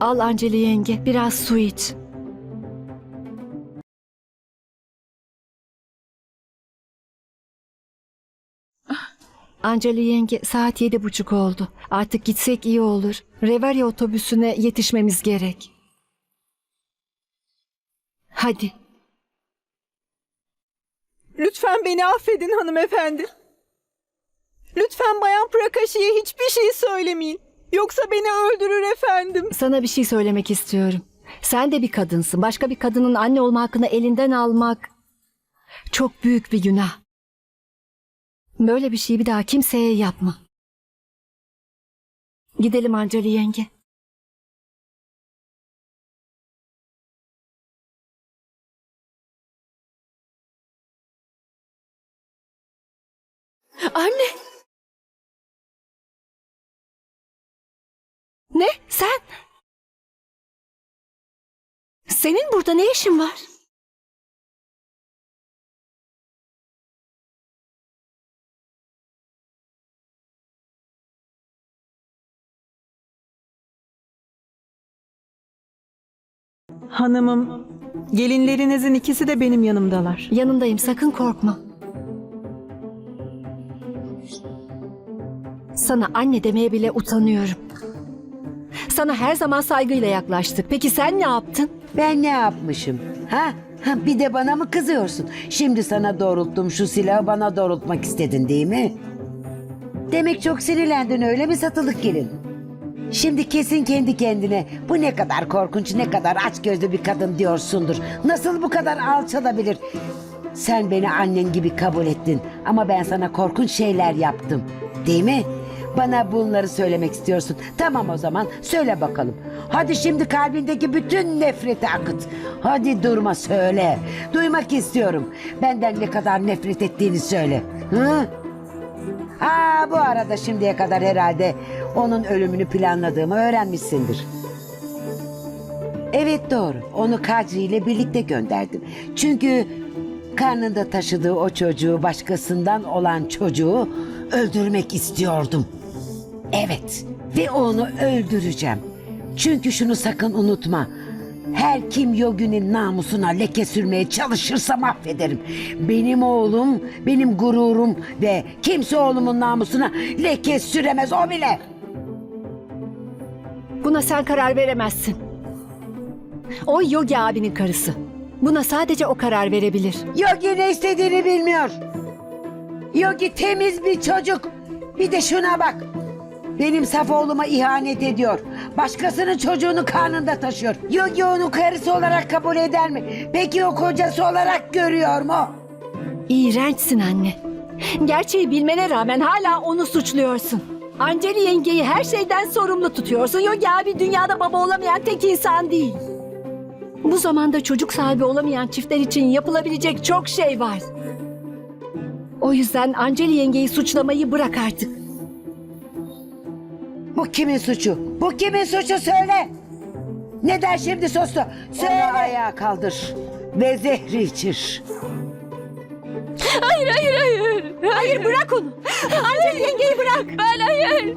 Al Anceli yenge, biraz su iç. Anceli yenge, saat yedi buçuk oldu. Artık gitsek iyi olur. Reverya otobüsüne yetişmemiz gerek. Hadi. Lütfen beni affedin hanımefendi. Lütfen Bayan Prakashi'ye hiçbir şey söylemeyin. Yoksa beni öldürür efendim. Sana bir şey söylemek istiyorum. Sen de bir kadınsın. Başka bir kadının anne olma hakkını elinden almak çok büyük bir günah. Böyle bir şeyi bir daha kimseye yapma. Gidelim Anceli yenge. Anne, Ne? Sen? Senin burada ne işin var? Hanımım, gelinlerinizin ikisi de benim yanımdalar. Yanındayım sakın korkma. Sana anne demeye bile utanıyorum. Sana her zaman saygıyla yaklaştık. Peki sen ne yaptın? Ben ne yapmışım? Ha? ha? Bir de bana mı kızıyorsun? Şimdi sana doğrulttum şu silahı bana doğrultmak istedin değil mi? Demek çok sinirlendin öyle mi satılık gelin? Şimdi kesin kendi kendine bu ne kadar korkunç ne kadar açgözlü bir kadın diyorsundur. Nasıl bu kadar alçalabilir? Sen beni annen gibi kabul ettin ama ben sana korkunç şeyler yaptım. Değil mi? Bana bunları söylemek istiyorsun. Tamam o zaman söyle bakalım. Hadi şimdi kalbindeki bütün nefreti akıt. Hadi durma söyle. Duymak istiyorum. Benden ne kadar nefret ettiğini söyle. Hı? Aa, bu arada şimdiye kadar herhalde onun ölümünü planladığımı öğrenmişsindir. Evet doğru. Onu Kadri ile birlikte gönderdim. Çünkü karnında taşıdığı o çocuğu başkasından olan çocuğu öldürmek istiyordum. Evet ve onu öldüreceğim. Çünkü şunu sakın unutma. Her kim Yogi'nin namusuna leke sürmeye çalışırsa mahvederim. Benim oğlum, benim gururum ve kimse oğlumun namusuna leke süremez o bile. Buna sen karar veremezsin. O Yogi abinin karısı. Buna sadece o karar verebilir. Yogi ne istediğini bilmiyor. Yogi temiz bir çocuk. Bir de şuna bak. Benim saf oğluma ihanet ediyor. Başkasının çocuğunu karnında taşıyor. Yogi onu karısı olarak kabul eder mi? Peki o kocası olarak görüyor mu? İğrençsin anne. Gerçeği bilmene rağmen hala onu suçluyorsun. Anceli yengeyi her şeyden sorumlu tutuyorsun. Yogi abi dünyada baba olamayan tek insan değil. Bu zamanda çocuk sahibi olamayan çiftler için yapılabilecek çok şey var. O yüzden Anceli yengeyi suçlamayı bırak artık. Bu kimin suçu? Bu kimin suçu söyle. Neden şimdi sustu? Söyle. Onu ayağa kaldır. Ve zehri içir. hayır, hayır, hayır. Hayır, Bırak onu. Anceli yengeyi bırak. Ben hayır.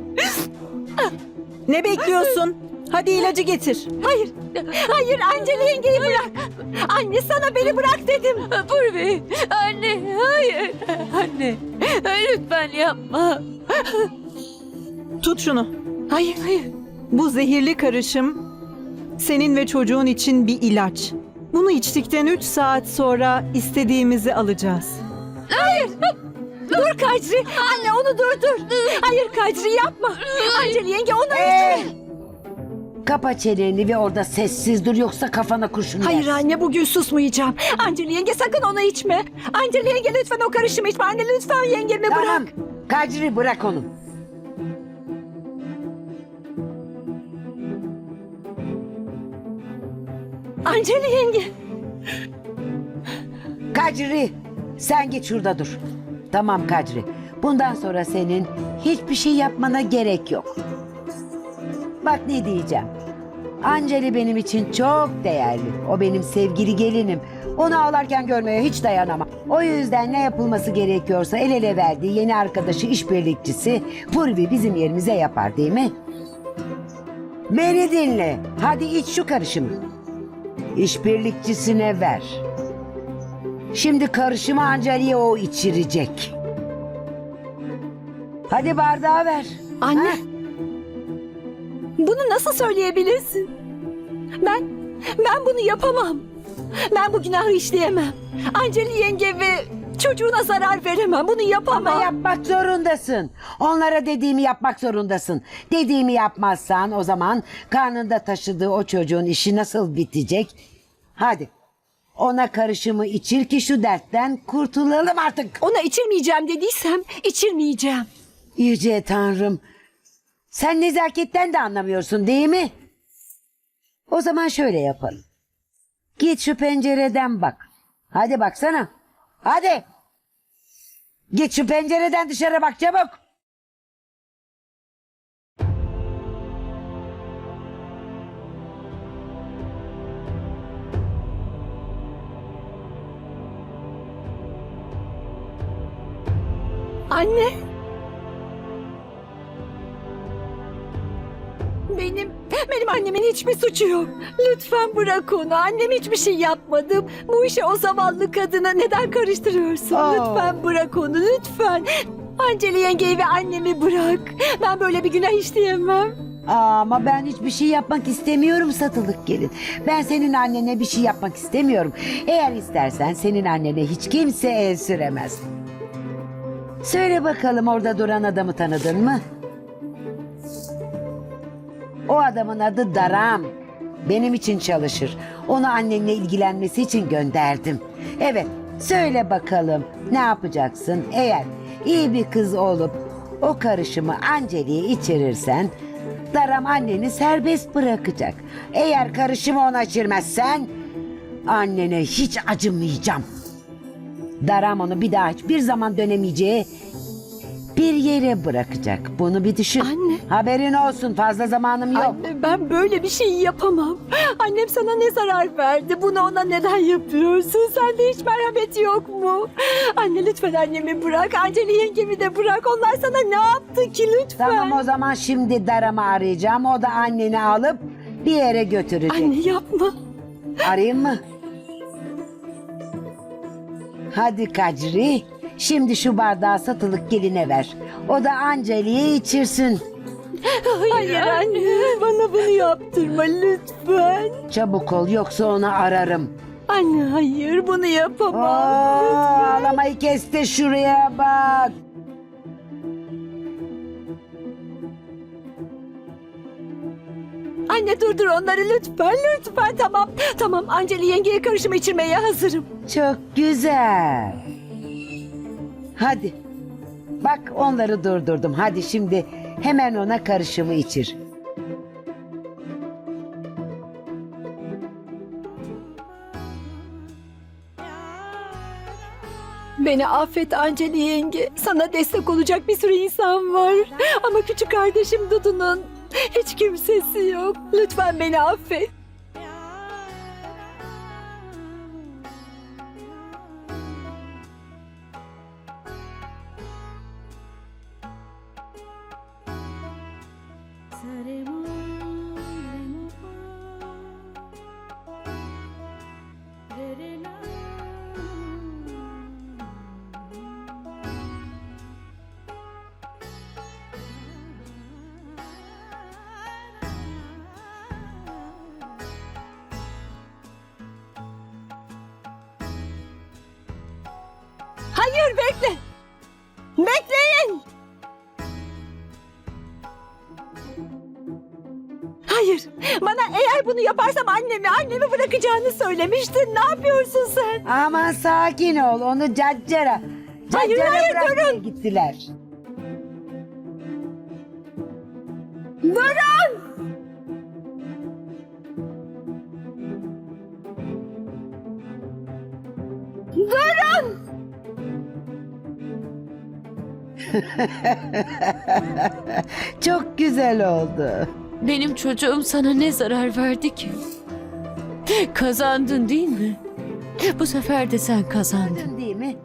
Ne bekliyorsun? Hadi ilacı getir. Hayır. Hayır Anceli yengeyi bırak. Anne sana beni bırak dedim. Purvi, anne, hayır. Anne, lütfen yapma. Tut şunu. Hayır hayır. Bu zehirli karışım senin ve çocuğun için bir ilaç. Bunu içtikten 3 saat sonra istediğimizi alacağız. Dur Kadri. Anne onu durdur. Hayır Kadri yapma. Anceli yenge onu Hey! Kapa çeneni ve orada sessiz dur yoksa kafana kurşun Hayır yersin. anne bugün susmayacağım. Anceli yenge sakın onu içme. Anceli yenge lütfen o karışımı içme. Anne lütfen yengemi Tamam. bırak. Kadri bırak onu. Anceli yenge. Kadri sen git şurada dur. Tamam Kadri. Bundan sonra senin hiçbir şey yapmana gerek yok. Bak ne diyeceğim. Anceli benim için çok değerli. O benim sevgili gelinim. Onu ağlarken görmeye hiç dayanamam. O yüzden ne yapılması gerekiyorsa el ele verdiği yeni arkadaşı işbirlikçisi Purvi bizim yerimize yapar değil mi? Beni dinle. Hadi iç şu karışımı. İşbirlikçisine ver. Şimdi karışımı Ancali'ye o içirecek. Hadi bardağı ver. Anne. Ha? Bunu nasıl söyleyebilirsin? Ben, ben bunu yapamam. Ben bu günahı işleyemem. Anceli yenge ve çocuğuna zarar veremem. Bunu yapamam. Ama yapmak zorundasın. Onlara dediğimi yapmak zorundasın. Dediğimi yapmazsan o zaman karnında taşıdığı o çocuğun işi nasıl bitecek? Hadi ona karışımı içir ki şu dertten kurtulalım artık. Ona içirmeyeceğim dediysem içirmeyeceğim. Yüce Tanrım. Sen nezaketten de anlamıyorsun değil mi? O zaman şöyle yapalım. Git şu pencereden bak. Hadi baksana. Hadi. Git şu pencereden dışarı bak çabuk. Anne. Benim, benim annemin hiçbir suçu yok. Lütfen bırak onu. Annem hiçbir şey yapmadı. Bu işe o zavallı kadına neden karıştırıyorsun? Aa. Lütfen bırak onu, lütfen. Anceli yengeyi ve annemi bırak. Ben böyle bir günah işleyemem. Ama ben hiçbir şey yapmak istemiyorum satılık gelin. Ben senin annene bir şey yapmak istemiyorum. Eğer istersen senin annene hiç kimse el süremez. Söyle bakalım orada duran adamı tanıdın mı? O adamın adı Daram. Benim için çalışır. Onu annenle ilgilenmesi için gönderdim. Evet, söyle bakalım ne yapacaksın eğer iyi bir kız olup o karışımı Anceli'ye içirirsen Daram anneni serbest bırakacak. Eğer karışımı ona içirmezsen annene hiç acımayacağım. Daram onu bir daha hiçbir zaman dönemeyeceği bir yere bırakacak. Bunu bir düşün. Anne. Haberin olsun fazla zamanım yok. Anne ben böyle bir şey yapamam. Annem sana ne zarar verdi? Bunu ona neden yapıyorsun? Sende hiç merhamet yok mu? Anne lütfen annemi bırak. Anceli yengemi de bırak. Onlar sana ne yaptı ki lütfen? Tamam o zaman şimdi Daram'ı arayacağım. O da anneni alıp bir yere götürecek. Anne yapma. Arayayım mı? Hadi Kacri. Şimdi şu bardağı satılık geline ver. O da Anceli'ye içirsin. Hayır, anne. Bana bunu yaptırma lütfen. Çabuk ol yoksa onu ararım. Anne hayır bunu yapamam. Aa, ağlamayı kes de şuraya bak. Anne durdur onları lütfen lütfen tamam. Tamam Anceli yengeye karışımı içirmeye hazırım. Çok güzel. Hadi. Bak onları durdurdum. Hadi şimdi hemen ona karışımı içir. Beni affet Anceli yenge. Sana destek olacak bir sürü insan var. Ama küçük kardeşim Dudu'nun hiç kimsesi yok. Lütfen beni affet. Hayır bekle. Bekleyin. Hayır. Bana eğer bunu yaparsam annemi, annemi bırakacağını söylemiştin. Ne yapıyorsun sen? Aman sakin ol. Onu caccara. Hayır, Caccara hayır, bırakmaya gittiler. Durun! Durun! Çok güzel oldu. Benim çocuğum sana ne zarar verdi ki? Kazandın değil mi? Bu sefer de sen kazandın. Değil mi?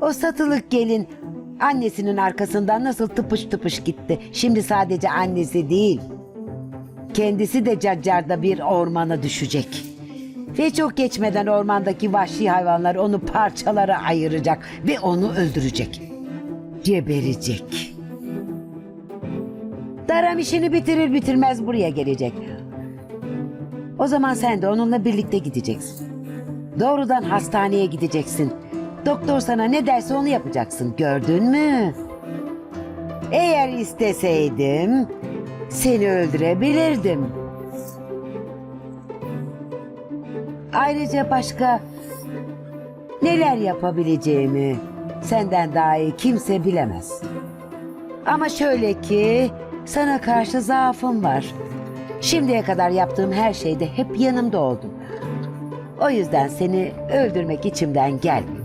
O satılık gelin annesinin arkasından nasıl tıpış tıpış gitti. Şimdi sadece annesi değil. Kendisi de Caccar'da bir ormana düşecek. Ve çok geçmeden ormandaki vahşi hayvanlar onu parçalara ayıracak ve onu öldürecek. Geberecek. Daram işini bitirir bitirmez buraya gelecek. O zaman sen de onunla birlikte gideceksin. Doğrudan hastaneye gideceksin. Doktor sana ne derse onu yapacaksın. Gördün mü? Eğer isteseydim seni öldürebilirdim. Ayrıca başka neler yapabileceğimi senden daha iyi kimse bilemez. Ama şöyle ki sana karşı zaafım var. Şimdiye kadar yaptığım her şeyde hep yanımda oldun. O yüzden seni öldürmek içimden gelmiyor.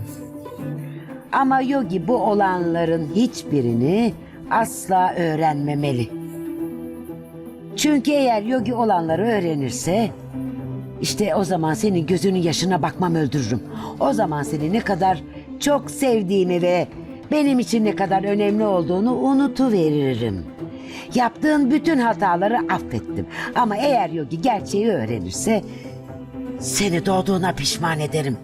Ama Yogi bu olanların hiçbirini asla öğrenmemeli. Çünkü eğer Yogi olanları öğrenirse işte o zaman senin gözünün yaşına bakmam öldürürüm. O zaman seni ne kadar çok sevdiğimi ve benim için ne kadar önemli olduğunu unutuveririm. Yaptığın bütün hataları affettim. Ama eğer Yogi gerçeği öğrenirse seni doğduğuna pişman ederim.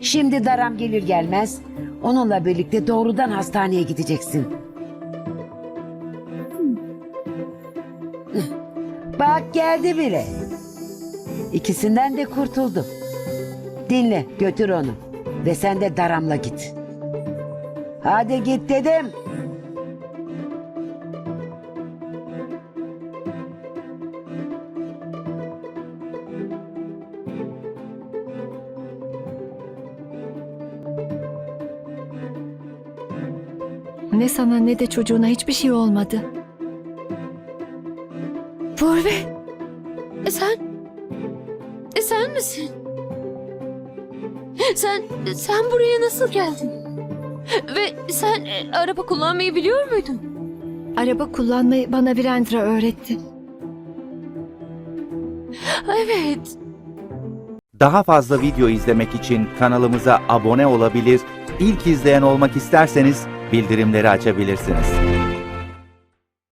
Şimdi Daram gelir gelmez onunla birlikte doğrudan hastaneye gideceksin. Bak geldi bile. İkisinden de kurtuldum. Dinle götür onu ve sen de Daram'la git. Hadi git dedim. Ne sana ne de çocuğuna hiçbir şey olmadı. Purve. E sen? E sen misin? Sen, sen buraya nasıl geldin? Ve sen e, araba kullanmayı biliyor muydun? Araba kullanmayı bana Virendra öğretti. Evet. Daha fazla video izlemek için kanalımıza abone olabilir, ilk izleyen olmak isterseniz bildirimleri açabilirsiniz.